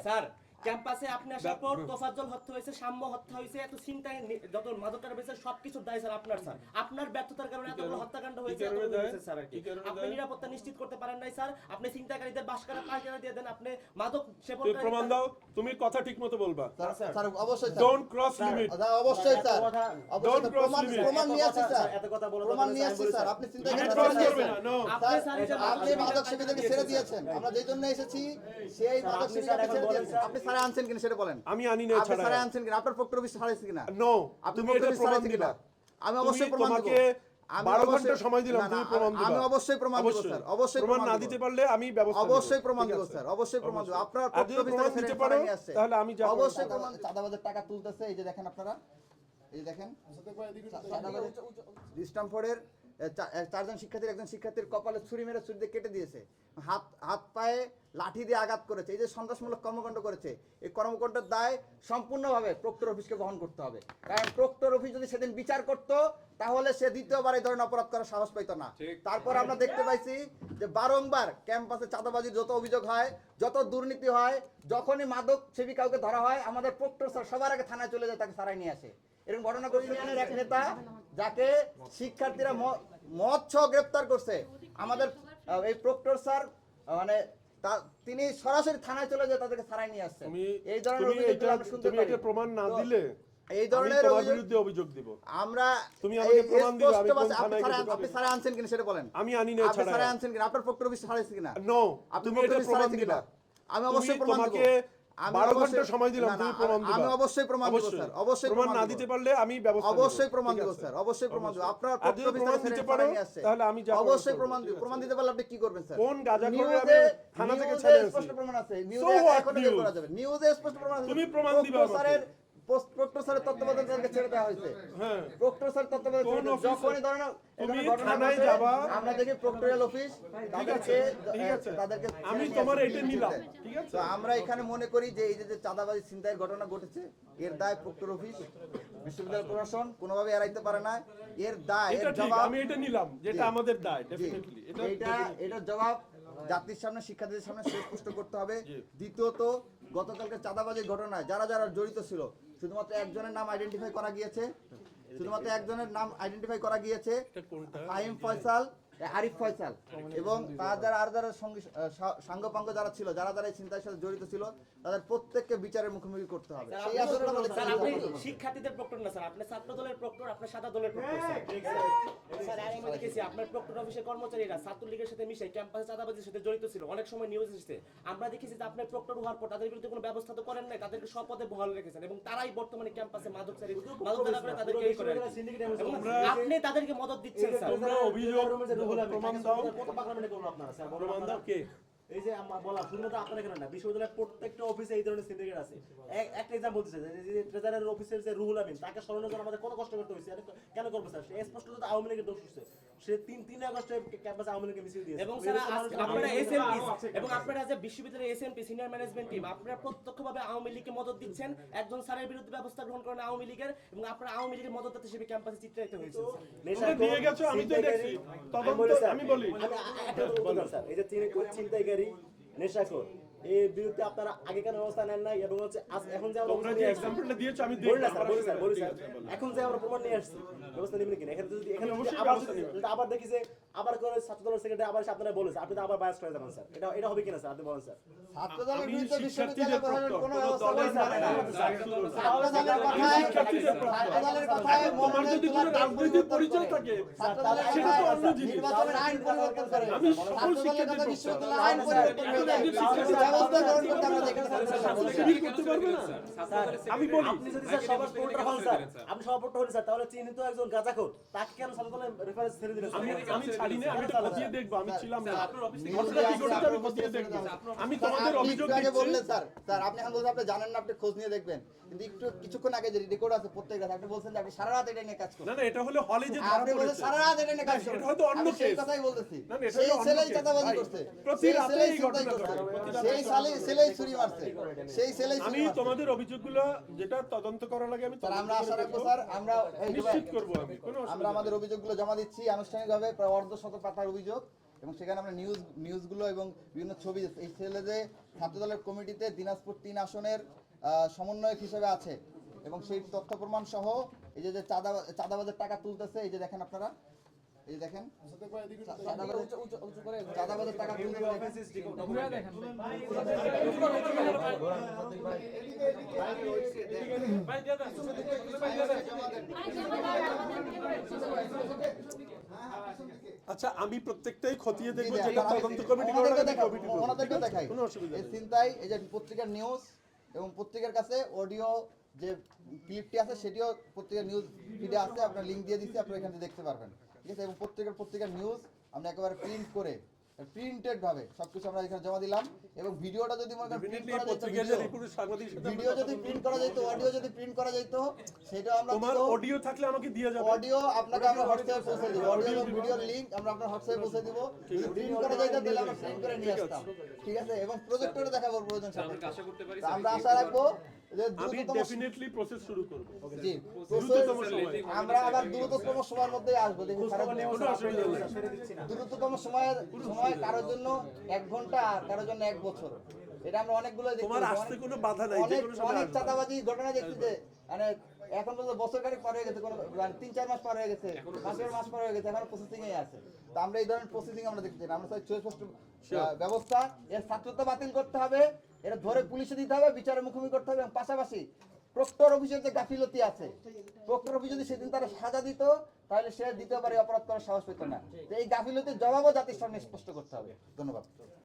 Sir ক্যাম্পাসে আপনি আসার পর তোফাজ্জল হত্যা হয়েছে সাম্য হত্যা হয়েছে এত চিন্তায় যত মাদকার হয়েছে সবকিছু দায় স্যার আপনার স্যার। আপনার ব্যর্থতার কারণে এতগুলো হত্যাকাণ্ড হয়েছে স্যার আর কি। আপনি নিরাপত্তা নিশ্চিত করতে পারেন নাই স্যার। আপনি চিন্তাকারীদের বাসকারা পাইকারা দিয়ে দেন আপনি মাদক সেবন প্রমাণ দাও তুমি কথা ঠিক মতো বলবা। স্যার স্যার অবশ্যই sir. Don't cross limit sir, অবশ্যই স্যার। Don't স্যার, cross প্রমাণ নিয়ে আসছি স্যার। এত কথা বলো প্রমাণ নিয়ে আসছি স্যার। আপনি চিন্তা করেন না, নো আপনি স্যার আপনি মাদক সেবীদেরকে ছেড়ে দিয়েছেন। আমরা যেই জন্য এসেছি সেই মাদক সেবীদেরকে ছেড়ে দিয়েছেন। আপনি স্যারে আনছেন কিনা সেটা বলেন। আমি আনি না আপনি ছাড়া। আনছেন কিনা? আপনার প্রক্টর অফিস ছাড়াইছে কিনা? নো তুমি এটা প্রমাণ দিবা। আমি অবশ্যই প্রমাণ দেব। তোমাকে আমি 12 অবশ্যই- ঘণ্টা সময় দিলাম না, না, তুমি প্রমাণ দিবা। আমি অবশ্যই প্রমাণ দেব স্যার। অবশ্যই প্রমাণ না দিতে পারলে আমি ব্যবস্থা অবশ্যই প্রমাণ ঠিক স্যার। অবশ্যই প্রমাণ দেব। আপনার প্রক্টর অফিস থেকে দিতে পারো, তাহলে আমি অবশ্যই প্রমাণ চাঁদাবাজের টাকা তুলতেছে এই যে দেখেন আপনারা। এই যে দেখেন। স্টামফোর্ডের চারজন শিক্ষার্থীর একজন শিক্ষার্থীর কপালে ছুরি মেরে ছুরি দিয়ে কেটে দিয়েছে। হাত হাত পায়ে লাঠি দিয়ে আঘাত করেছে। এই যে সন্ত্রাসমূলক কর্মকাণ্ড করেছে এই কর্মকাণ্ডের দায় সম্পূর্ণভাবে প্রক্টর অফিসকে বহন করতে হবে। কারণ প্রক্টর অফিস যদি সেদিন বিচার করত তাহলে সে দ্বিতীয়বার এই ধরনের অপরাধ করার সাহস পাইতো না। তারপর আমরা দেখতে পাইছি যে বারংবার ক্যাম্পাসে চাঁদাবাজির যত অভিযোগ হয় যত দুর্নীতি হয় যখনই মাদক সেবী কাউকে ধরা হয় আমাদের প্রক্টর স্যার সবার আগে থানায় চলে যায় তাকে সারাই নিয়ে আসে। এরকম ঘটনা ঘটেছে। এক নেতা যাকে শিক্ষার্থীরা ম- মদ সহ গ্রেপ্তার করছে। আমাদের এই প্রক্টর স্যার মানে তিনি সরাসরি থানায় চলে যায় তাদেরকে সারাই নিয়ে আসছে। এই ধরনের শুনতে পারি প্রমাণ না দিলে এই আমি ধরনের বিরুদ্ধে অভিযোগ দিব। আমরা তুমি আমাকে প্রমাণ দিবে, আমি কোন থানায় আপনি। সারা আনছেন কিনা সেটা বলেন। আমি আনি না আপনি ছাড়া সারা আনছেন কিনা? আপনার প্রক্টর অফিস সারাইছে কিনা? নো তুমি এটা প্রমাণ দিবা আমি অবশ্যই প্রমাণ দেব। তোমাকে আমি 12 অবশ্যই- ঘণ্টা সময় দিলাম না, না, তুমি প্রমাণ আমি অবশ্যই প্রমাণ দেব স্যার। অবশ্যই প্রমাণ না দিতে পারলে আমি ব্যবস্থা অবশ্যই প্রমাণ ঠিক স্যার। অবশ্যই প্রমাণ দেব। আপনার প্রমাণ দিতে পারো তাহলে আমি যা অবশ্যই প্রমাণ প্রমাণ দিতে পারলে আপনি কি করবেন স্যার? কোন গাঁজা করে আমি থানা থেকে ছেড়ে আনছি? স্পষ্ট প্রমাণ আছে। নিউজে what এখনও বের news? করা যাবে। নিউজে স্পষ্ট প্রমাণ আছে। তুমি প্রমাণ দিবা প্রক্টর স্যারের তত্ত্বাবধানে তাদেরকে ছেড়ে দেওয়া হয়েছে। হ্যাঁ। প্রক্টর স্যার তত্ত্বাবধানে? যখনই। আমরা দেখি প্রক্টরিয়াল অফিস তাদেরকে তাদেরকে আমি তোমার এটা নিলাম ঠিক আছে? আমরা এখানে মনে করি যে এই যে চাঁদাবাজি ছিনতাইয়ের ঘটনা ঘটেছে এর দায় প্রক্টর অফিস বিশ্ববিদ্যালয় প্রশাসন কোনোভাবে এড়াইতে পারে না। এর দায় আমি এটা নিলাম যেটা আমাদের দায় ডেফিনেটলি এটা এটা এটার জবাব জাতির সামনে শিক্ষার্থীদের সামনে সুস্পষ্ট করতে হবে। দ্বিতীয়ত গতকালকে চাঁদাবাজির ঘটনায় যারা যারা জড়িত ছিল শুধুমাত্র একজনের নাম আইডেন্টিফাই করা গিয়েছে শুধুমাত্র একজনের নাম আইডেন্টিফাই করা গিয়েছে আইম ফাহিম ফয়সাল আরিফ ফয়সাল। এবং তার যারা আর যারা সঙ্গী সাঙ্গপাঙ্গ যারা ছিল যারা যারা এই চিন্তার সাথে জড়িত ছিল তাদের প্রত্যেককে বিচারের মুখোমুখি করতে হবে। সেই আসলে আপনি শিক্ষার্থীদের প্রক্টর না স্যার আপনি ছাত্র দলের প্রক্টর আপনি সাদা দলের প্রক্টর স্যার। আমি দেখেছি আপনার প্রক্টর অফিসের কর্মচারীরা ছাত্রলীগের সাথে মিশে ক্যাম্পাসে চাঁদাবাজির সাথে জড়িত ছিল অনেক সময় নিউজ এসেছে। আমরা দেখেছি যে আপনি প্রক্টর হওয়ার পর তাদের বিরুদ্ধে কোনো ব্যবস্থা তো করেন নাই তাদেরকে সপদে বহাল রেখেছেন এবং তারাই বর্তমানে ক্যাম্পাসে মাদক চারি মাদক তাদেরকে আপনি তাদেরকে মদত দিচ্ছেন স্যার। অভিযোগ প্রমাণ দাও। কত পাগলামি করল আপনারা স্যার প্রমাণ দাও কে? এই যে আমরা বললাম শুধুমাত্র আপনার এখানে না? বিশ্ববিদ্যালয়ের প্রত্যেকটা অফিসে এই ধরনের সিন্ডিকেট আছে। এক- একটা এক্সাম্পল দিচ্ছে যে ট্রেজারের অফিসের যে রুহুল আমিন তাকে আমাদের কত কষ্ট করতে হয়েছে? কেন করব স্যার? সে স্পষ্ট আওয়ামী লীগের দোষ হচ্ছে। সে তিন তিন আগস্টে ক্যাম্পাসে আওয়ামী লীগের মিছিল দিয়েছে এবং স্যার আপনারা এসএমপি এবং আপনারা যে বিশ্ববিদ্যালয়ের এসএমপি সিনিয়র ম্যানেজমেন্ট টিম আপনারা প্রত্যক্ষভাবে আওয়ামী লীগকে মদত দিচ্ছেন একজন স্যারের বিরুদ্ধে ব্যবস্থা গ্রহণ করেন আওয়ামী লীগের এবং আপনারা আওয়ামী লীগের মদত হিসেবে ক্যাম্পাসে চিত্রায়িত হয়েছে তোমরা দিয়ে গেছো আমি তো দেখছি তদন্ত আমি বলি এই যে তিনি ছিনতাইকারী নেশাখোর এর বিরুদ্ধে আপনারা আগে কেন ব্যবস্থা নেন নাই এবং হচ্ছে আজ এখন যে আমরা তোমরা যে এক্সাম্পলটা দিয়েছ আমি বলি না স্যার, বলি স্যার, বলি স্যার। এখন যে আমরা প্রমাণ নিয়ে আসছি ব্যবস্থা নেবেন কিনা? এখানে যদি এখানে আবার আবার দেখি যে আবার করে ছাত্র দলের সেক্রেটারি আবার এসে আপনারা বলেছে আপনি তো আবার বায়াস করে যাবেন স্যার এটা এটা হবে কিনা স্যার আপনি বলেন স্যার ছাত্রদলের আমি বিরুদ্ধে বিশ্ববিদ্যালয় প্রশাসন কোনো ব্যবস্থা দলের করছে না। না, ছাত্রদল। ছাত্রদলের আমি কথায় শিক্ষার্থীদের প্রক্টর। ছাত্রদলের কথায় তোমার মনোনয়ন যদি কোনো রাজনৈতিক পরিচয়। থাকে সেটা তো অন্য জিনিস। নির্বাচনের আইন পরিবর্তন করে। আমি সকল কথা আইন পরিবর্তন করে। শিক্ষার্থী ব্যবস্থা গ্রহণ করতে আমরা। ছাত্র শিবির করতে পারবে না আমি বলি আপনি যদি স্যার সবার পোর্টার হন স্যার আপনি সবার পোর্টার হন স্যার তাহলে চিহ্নিত একজন গাঁজাখোর তাকে কেন ছাত্র দলের রেফারেন্স ছেড়ে দিলেন আমি আমি ছাড়ি না আমি এটা খতিয়ে দেখব আমি ছিলাম না। ঘটনা কি ঘটেছে আমি খতিয়ে দেখব। আমি তোমাদের অভিযোগ একটু আগে দিচ্ছি। বললেন স্যার স্যার আপনি এখন বলছেন আপনি জানেন না আপনি খোঁজ নিয়ে দেখবেন। কিন্তু একটু কিছুক্ষণ আগে যে রেকর্ড আছে প্রত্যেক রাতে আপনি বলছেন যে আপনি সারা রাত এটা নিয়ে কাজ করছেন। না না এটা হলে হলে যে ধরা পড়েছে। সারা রাত এটা নিয়ে কাজ এটা হয়তো অন্য আমি কথাই বলতেছি। না, না, এটা হলো অন্য ছেলেই case, করছে। প্রতি সেই এই ঘটনা ঘটে, সেই রাতেই ছেলেই ছেলেই ছুরি মারছে। সেই ছেলেই আমি তোমাদের অভিযোগগুলো যেটা তদন্ত করা লাগে আমি স্যার আমরা আশা রাখব স্যার আমরা এই নিশ্চিত করব আমি কোনো আমরা অসুবিধা নেই। আমাদের অভিযোগগুলো জমা দিচ্ছি আনুষ্ঠানিকভাবে অর্ধ শত পাতার অভিযোগ এবং সেখানে আমরা নিউজ নিউজগুলো এবং বিভিন্ন ছবি এই ছেলে যে ছাত্রদলের কমিটিতে দিনাজপুর তিন আসনের সমন্বয়ক হিসেবে আছে এবং সেই তথ্য প্রমাণ সহ এই যে যে চাঁদা চাঁদাবাজের টাকা তুলতেছে এই যে দেখেন আপনারা এই দেখেন চাঁদাবাজের টাকা তুলতেছে আচ্ছা আমি প্রত্যেকটাই খতিয়ে দেখব যেটা তদন্ত কমিটি করে কমিটি। ওনাদেরকে দেখাই। কোনো অসুবিধা এই নেই চিন্তায় এই যে পত্রিকার নিউজ এবং পত্রিকার কাছে অডিও যে ক্লিপটি আছে সেটিও পত্রিকার নিউজ ফিডে আছে আপনার লিংক দিয়ে দিচ্ছি আপনারা এখান থেকে দেখতে পারবেন ঠিক আছে এবং পত্রিকার পত্রিকার নিউজ আমরা একেবারে প্রিন্ট করে প্রিন্টেড ভাবে সবকিছু আমরা এখানে জমা দিলাম। এবং ভিডিওটা যদি মনে করেন প্রিন্ট করা যেত ভিডিও যদি প্রিন্ট করা যেত অডিও যদি প্রিন্ট করা যেত সেটা আমরা তোমার অডিও থাকলে আমাকে দিয়ে যাবে। অডিও আপনাকে আমরা হোয়াটসঅ্যাপে পৌঁছে দিব। অডিও এবং ভিডিওর লিংক আমরা আপনার হোয়াটসঅ্যাপে পৌঁছে দিব। যদি প্রিন্ট করা যায় তাহলে আমরা প্রিন্ট করে নিয়ে আসতাম। ঠিক আছে? এবং প্রজেক্টরে দেখাবো প্রয়োজন তা আমরা আশা রাখব আমি ডেফিনেটলি প্রসেস শুরু করব। জি দ্রুততম process- সময়ে। আমরা আবার দ্রুততম সময়ের মধ্যে আসব দেখি সারা কোনো অসুবিধা নেই দ্রুততম সময়ের সময় কারোর জন্য এক ঘণ্টা কারোর জন্য এক বছর। এটা আমরা অনেকগুলো তোমার আসতে কোনো বাধা নাই, অনেক কোনো সময় অনেক আসবে। চাঁদাবাজি ঘটনা দেখছি যে মানে এখন পর্যন্ত বছর খানিক পার হয়ে গেছে কোনো মানে তিন চার মাস পার হয়ে গেছে মাসের মাস পার হয়ে গেছে এখন প্রসেসিং এ আছে। তো আমরা এই ধরনের প্রসেসিং আমরা দেখতে চাই। আমরা চাই সুস্পষ্ট ব্যবস্থা এর ছাত্রত্ব বাতিল করতে হবে। এটা ধরে পুলিশে দিতে হবে বিচারের মুখোমুখি করতে হবে, এবং পাশাপাশি প্রক্টর অফিসের যে গাফিলতি আছে, প্রক্টর অফিস যদি সেদিন তারা সাজা দিত, তাহলে সে দ্বিতীয়বারে অপরাধ করার সাহস পেত না। এই গাফিলতির জবাবও জাতির সামনে স্পষ্ট করতে হবে। ধন্যবাদ।